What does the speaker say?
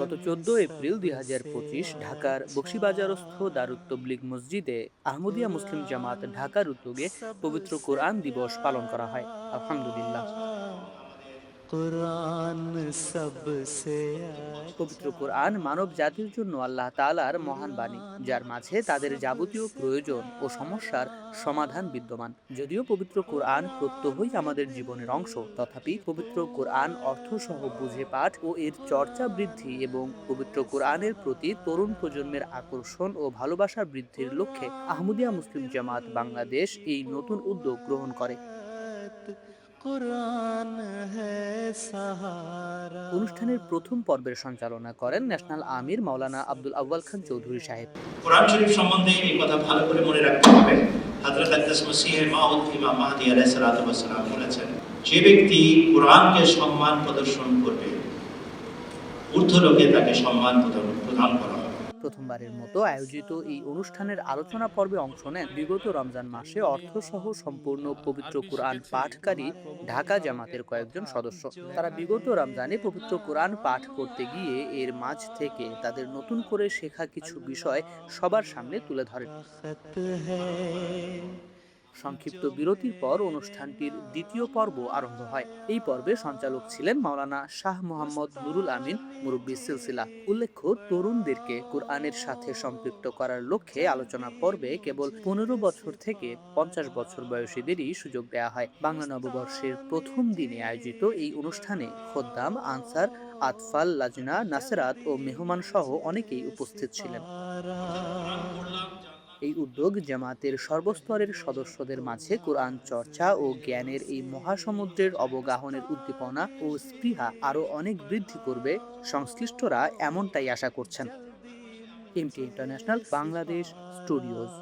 গত চোদ্দ এপ্রিল দুই হাজার পঁচিশ ঢাকার বক্সিবাজারস্থ দারুত তবলিগ মসজিদে আহমদিয়া মুসলিম জামাত ঢাকার উদ্যোগে পবিত্র কোরআন দিবস পালন করা হয়। আলহামদুলিল্লাহ। পবিত্র কোরআন মানব জাতির জন্য আল্লাহ তালার মহান বাণী যার মাঝে তাদের যাবতীয় প্রয়োজন ও সমস্যার সমাধান বিদ্যমান। যদিও পবিত্র কোরআন প্রত্যহই আমাদের জীবনের অংশ তথাপি পবিত্র কোরআন অর্থসহ বুঝে পাঠ ও এর চর্চা বৃদ্ধি এবং পবিত্র কোরআনের প্রতি তরুণ প্রজন্মের আকর্ষণ ও ভালোবাসা বৃদ্ধির লক্ষ্যে আহমদিয়া মুসলিম জামাত বাংলাদেশ এই নতুন উদ্যোগ গ্রহণ করে। অনুষ্ঠানের প্রথম পর্বের সঞ্চালনা করেন ন্যাশনাল আমির মাওলানা আব্দুল আউয়াল খান চৌধুরী সাহেব। কোরআন শরীফ সম্বন্ধে এই কথা ভালো করে মনে রাখতে হবে। হযরত আকদাস মসিহে মাউদ ইমাম মাহদি আলাইহিস সালাতু বলেছেন যে ব্যক্তি কোরআনকে সম্মান প্রদর্শন করবে ঊর্ধ্ব লোকে তাকে সম্মান প্রদান প্রদান করা হবে প্রথমবারের মতো আয়োজিত এই অনুষ্ঠানের আলোচনা পর্বে অংশ নেন। বিগত রমজান মাসে অর্থসহ সম্পূর্ণ পবিত্র কোরআন পাঠকারী ঢাকা জামাতের কয়েকজন সদস্য। তারা বিগত রমজানে পবিত্র কোরআন পাঠ করতে গিয়ে এর মাঝ থেকে তাদের নতুন করে শেখা কিছু বিষয় সবার সামনে তুলে ধরেন। সংক্ষিপ্ত বিরতির পর অনুষ্ঠানটির দ্বিতীয় পর্ব আরম্ভ হয়। এই পর্বে সঞ্চালক ছিলেন মাওলানা শাহ মোহাম্মদ নুরুল আমিন, মুরব্বী সিলসিলা। উল্লেখ্য, তরুণদেরকে কোরআনের সাথে সম্পৃক্ত করার লক্ষ্যে আলোচনা পর্বে কেবল পনেরো বছর থেকে পঞ্চাশ বছর বয়সীদেরই সুযোগ দেওয়া হয়। বাংলা নববর্ষের প্রথম দিনে আয়োজিত এই অনুষ্ঠানে খোদ্দাম, আনসার, আতফাল, লাজনা, নাসেরাত ও মেহমান সহ অনেকেই উপস্থিত ছিলেন। এই উদ্যোগ জামাতের সর্বস্তরের সদস্যদের মাঝে কোরআন চর্চা ও জ্ঞানের এই মহাসমুদ্রের অবগাহনের উদ্দীপনা ও স্পৃহা আরও অনেক বৃদ্ধি করবে, সংশ্লিষ্টরা এমনটাই আশা করছেন। MT international Bangladesh studios